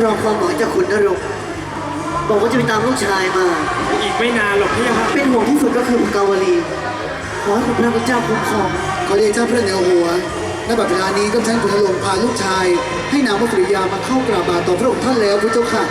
รอความหวังจากคุณนรงค์บอกว่าจะไปตามลูกชายมา อีกไม่นานหรอกพี่ครับเป็นห่วงที่สุดก็คือพระกาวลีขอให้คุณพระพุทธเจ้าคุ้มครองขอเรียนเจ้าพระเหนือหัวณบัดเวลานี้ก็ท่านขุนหลวงพาลูกชาย ให้นางมัสุริยามาเข้ากราบบาทต่อพระองค์ท่านแล้วพระเจ้าค่ะ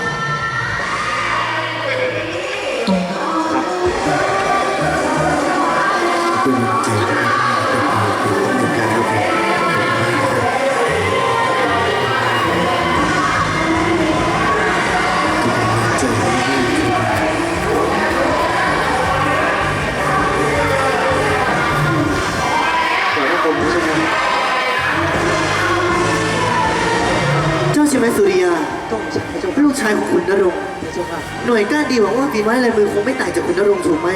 ใช่ไหมสุริยา ต้องใช้พระเจ้าลูกชายของคุณนรงค์พระเจ้าค่ะหน่วยก้านดีหวังว่าฝีไม้ลายมือคงไม่ต่างจากคุณนรงค์ถูกไหม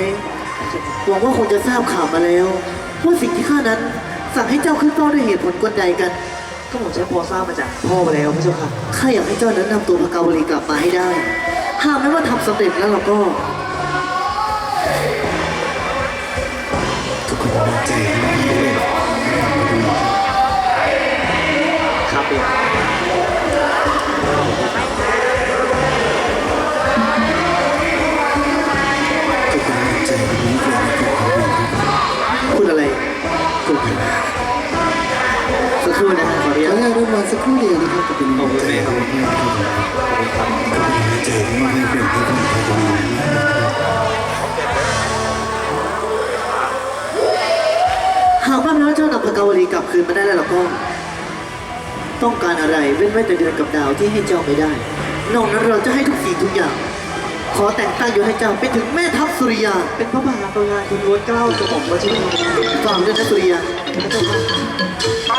พระเจ้าค่ะหวังว่าคงจะทราบข่าวมาแล้วว่าสิ่งที่ข้านั้นสั่งให้เจ้าขึ้นเฝ้าด้วยเหตุผลกลใดกันก็ผมใช้พอทราบมาจากพ่อมาแล้วพระเจ้าค่ะข้าอยากให้เจ้านั้นนำตัวพระกาวลีกลับมาให้ได้หากแม้ว่าทำสำเร็จแล้วเราก็ ทุกคนมีใจให้ด้ สักครู่นะฮะขออนุญาตนุญาตรบกวนสักครู่เดียวนะครับกับเป็นกำลังใจให้ด้วยนะครับมีใจให้ให้เพื่อนให้คนไทยคนนี้หากว่าพระเจ้านำพระกาวลีกลับคืนมาได้แล้วก็ ต้องการอะไรเว้นไว้แต่เดือนกับดาวที่ให้เจ้าไม่ได้ นอกนั้นเราจะให้ทุกสิ่งทุกอย่าง ขอแต่งตั้งอยู่ให้เจ้าไปถึงแม่ทัพสุริยา เป็นพระบาทประงานคุณล้วนเกล้าจะบอกว่าชื่อฟังด้วยนะสุริยาเจ้าค่ะ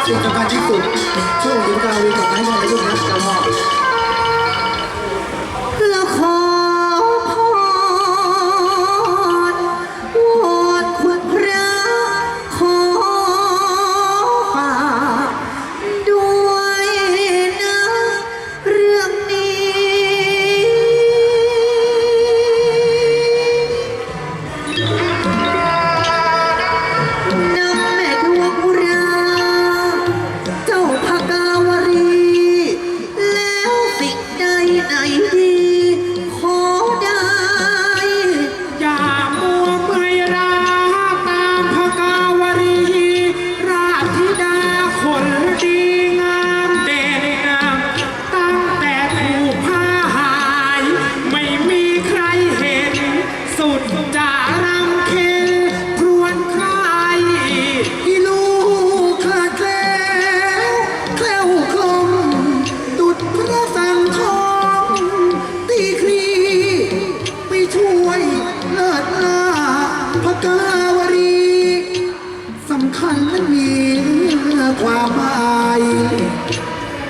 สิ่งสำคัญที่สุดช่วยองค์หญิงกาลีกลับมาให้ได้นะลูกนะเจ้าพ่อแความหมาย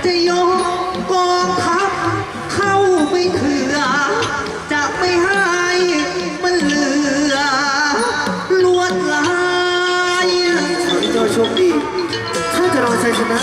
จะยกกองทัพเข้าไปเถือ จะไม่ให้มันเหลือ ลวดลาย ขอให้เจ้าโชคดีข้าจะรอชัยชนะ